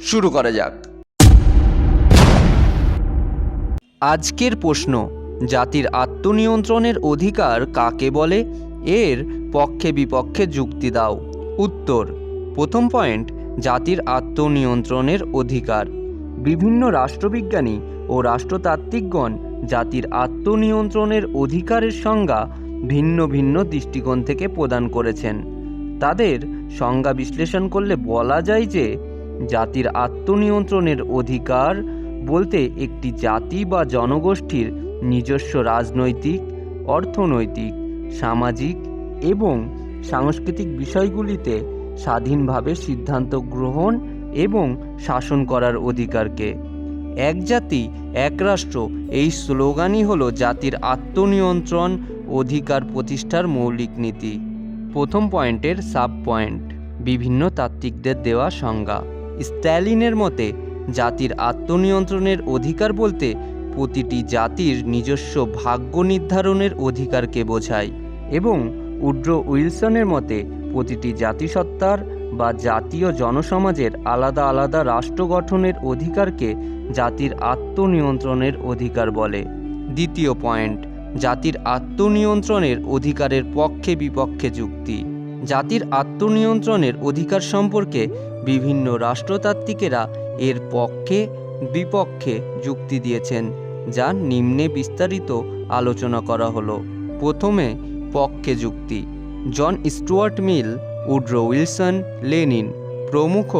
শুরু করা যাক। আজকের প্রশ্ন, জাতির আত্মনিয়ন্ত্রণের অধিকার কাকে বলে? এর পক্ষে বিপক্ষে যুক্তি দাও। উত্তর, প্রথম পয়েন্ট, জাতির আত্মনিয়ন্ত্রণের অধিকার। বিভিন্ন রাষ্ট্রবিজ্ঞানী ও রাষ্ট্রতাত্ত্বিকগণ জাতির আত্মনিয়ন্ত্রণের অধিকারের সংজ্ঞা ভিন্ন ভিন্ন দৃষ্টিকোণ থেকে প্রদান করেছেন। তাদের সংজ্ঞা বিশ্লেষণ করলে বলা যায় যে জাতির আত্মনিয়ন্ত্রণের অধিকার বলতে একটি জাতি বা জনগোষ্ঠীর নিজস্ব রাজনৈতিক, অর্থনৈতিক, সামাজিক এবং সাংস্কৃতিক বিষয়গুলিতে স্বাধীনভাবে সিদ্ধান্ত গ্রহণ এবং শাসন করার অধিকারকে। এক জাতি, এক রাষ্ট্র, এই স্লোগানই হল জাতির আত্মনিয়ন্ত্রণ অধিকার প্রতিষ্ঠার মৌলিক নীতি। প্রথম পয়েন্টের সাব পয়েন্ট, বিভিন্ন তাত্ত্বিকদের দেওয়া সংজ্ঞা। স্ট্যালিনের মতে, জাতির আত্মনিয়ন্ত্রণের অধিকার বলতে প্রতিটি জাতির নিজস্ব ভাগ্য নির্ধারণের অধিকারকে বোঝায় এবং উড্রো উইলসনের মতে, প্রতিটি জাতিসত্তার বা জাতীয় জনসমাজের আলাদা আলাদা রাষ্ট্র গঠনের অধিকারকে জাতির আত্মনিয়ন্ত্রণের অধিকার বলে। দ্বিতীয় পয়েন্ট, জাতির আত্মনিয়ন্ত্রণের অধিকারের পক্ষে বিপক্ষে যুক্তি। জাতির আত্মনিয়ন্ত্রণের অধিকার সম্পর্কে বিভিন্ন রাষ্ট্রতাত্ত্বিকেরা এর পক্ষে, বিপক্ষে যুক্তি দিয়েছেন, যা নিম্নে বিস্তারিত আলোচনা করা হলো। প্রথমে পক্ষে যুক্তি। John Stuart Mill, Woodrow Wilson, Lenin প্রমুখ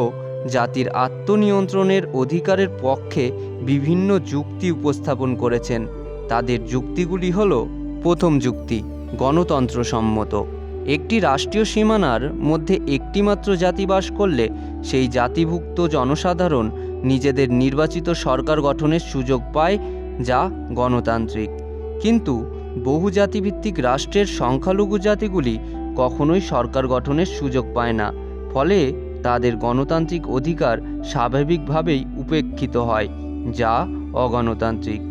জাতির আত্মনিয়ন্ত্রণের অধিকারের পক্ষে বিভিন্ন যুক্তি উপস্থাপন করেছেন। তাদের যুক্তিগুলি হল, প্রথম যুক্তি গণতন্ত্র সম্মত একটি রাষ্ট্রীয় সীমানার মধ্যে একটিমাত্র জাতি বাস করলে সেই জাতিভুক্ত জনসাধারণ নিজেদের নির্বাচিত সরকার গঠনের সুযোগ পায় যা গণতান্ত্রিক। কিন্তু বহু জাতিভিত্তিক রাষ্ট্রের সংখ্যালঘু জাতিগুলি কখনোই সরকার গঠনের সুযোগ পায় না, ফলে তাদের গণতান্ত্রিক অধিকার স্বাভাবিকভাবেই উপেক্ষিত হয়, যা অগণতান্ত্রিক।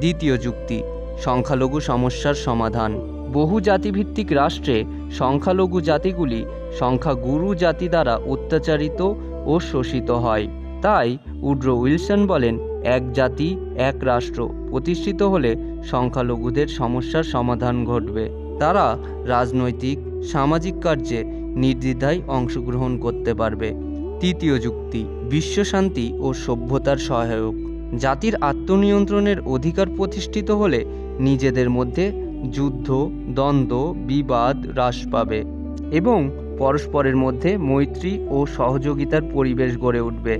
দ্বিতীয় যুক্তি, সংখ্যালঘু সমস্যার সমাধান। বহু জাতিভিত্তিক রাষ্ট্রে সংখ্যালঘু জাতিগুলি সংখ্যাগুরু জাতি দ্বারা অত্যাচারিত ও শোষিত হয়। তাই উড্রো উইলসন বলেন, এক জাতি, এক রাষ্ট্র প্রতিষ্ঠিত হলে সংখ্যালঘুদের সমস্যার সমাধান ঘটবে। তারা রাজনৈতিক, সামাজিক কার্যে নির্দ্বিধায় অংশগ্রহণ করতে পারবে। তৃতীয় যুক্তি বিশ্বশান্তি ও সভ্যতার সহায়ক। জাতির আত্মনিয়ন্ত্রণের অধিকার প্রতিষ্ঠিত হলে নিজেদের মধ্যে যুদ্ধ, দ্বন্দ্ব, বিবাদ হ্রাস পাবে এবং পরস্পরের মধ্যে মৈত্রী ও সহযোগিতার পরিবেশ গড়ে উঠবে।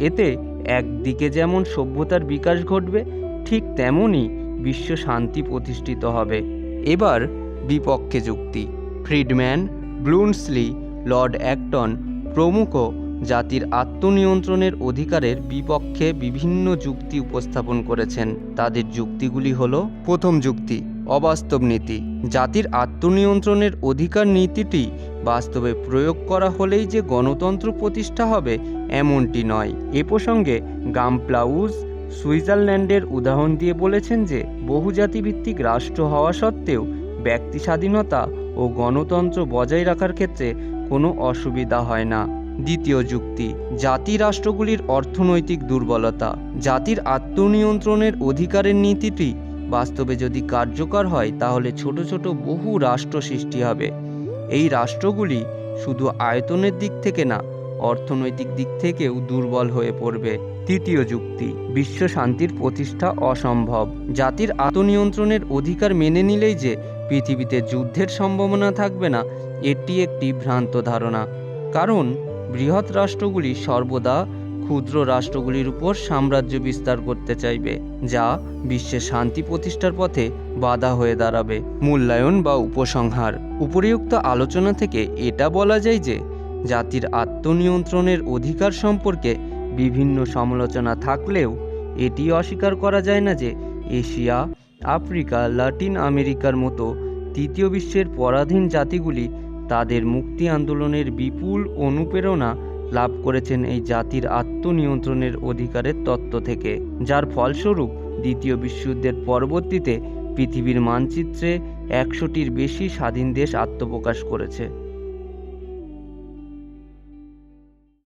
এতে একদিকে যেমন সভ্যতার বিকাশ ঘটবে, ঠিক তেমনই বিশ্ব শান্তি প্রতিষ্ঠিত হবে। এবার বিপক্ষে যুক্তি। ফ্রিডম্যান ব্লুন্সলি লর্ড অ্যাক্টন প্রমুখ জাতির আত্মনিয়ন্ত্রণের অধিকারের বিপক্ষে বিভিন্ন যুক্তি উপস্থাপন করেছেন। তাদের যুক্তিগুলি হল, প্রথম যুক্তি অবাস্তব নীতি। জাতির আত্মনিয়ন্ত্রণের অধিকার নীতিটি বাস্তবে প্রয়োগ করা হলেই যে গণতন্ত্র প্রতিষ্ঠা হবে এমনটি নয়। এ প্রসঙ্গে গামপ্লাউজ সুইজারল্যান্ডের উদাহরণ দিয়ে বলেছেন যে, বহুজাতিভিত্তিক রাষ্ট্র হওয়া সত্ত্বেও ব্যক্তি স্বাধীনতা ও গণতন্ত্র বজায় রাখার ক্ষেত্রে কোনো অসুবিধা হয় না। দ্বিতীয় যুক্তি, জাতি রাষ্ট্রগুলির অর্থনৈতিক দুর্বলতা। জাতির আত্মনিয়ন্ত্রণের অধিকারের নীতিটি বাস্তবে যদি কার্যকর হয়, তাহলে ছোট ছোট বহু রাষ্ট্র সৃষ্টি হবে। এই রাষ্ট্রগুলি শুধু আয়তনের দিক থেকে না, অর্থনৈতিক দিক থেকেও দুর্বল হয়ে পড়বে। তৃতীয় যুক্তি, বিশ্ব শান্তির প্রতিষ্ঠা অসম্ভব। জাতির আত্মনিয়ন্ত্রণের অধিকার মেনে নিলেই যে পৃথিবীতে যুদ্ধের সম্ভাবনা থাকবে না, এটি একটি ভ্রান্ত ধারণা। কারণ বৃহৎ রাষ্ট্রগুলি সর্বদা ক্ষুদ্র রাষ্ট্রগুলির উপর সাম্রাজ্য বিস্তার করতে চাইবে, যা বিশ্বে শান্তি প্রতিষ্ঠার পথে বাধা হয়ে দাঁড়াবে। মূল্যায়ন বা উপসংহার। উপরিউক্ত আলোচনা থেকে এটা বলা যায় যে, জাতির আত্মনিয়ন্ত্রণের অধিকার সম্পর্কে বিভিন্ন সমালোচনা থাকলেও এটি অস্বীকার করা যায় না যে, এশিয়া, আফ্রিকা, লাতিন আমেরিকার মতো তৃতীয় বিশ্বের পরাধীন জাতিগুলি তাদের মুক্তি আন্দোলনের বিপুল অনুপ্রেরণা লাভ করেছেন এই জাতির আত্মনিয়ন্ত্রণের অধিকারের তত্ত্ব থেকে, যার ফলস্বরূপ দ্বিতীয় বিশ্বযুদ্ধের পরবর্তীতে পৃথিবীর মানচিত্রে একশোটির বেশি স্বাধীন দেশ আত্মপ্রকাশ করেছে।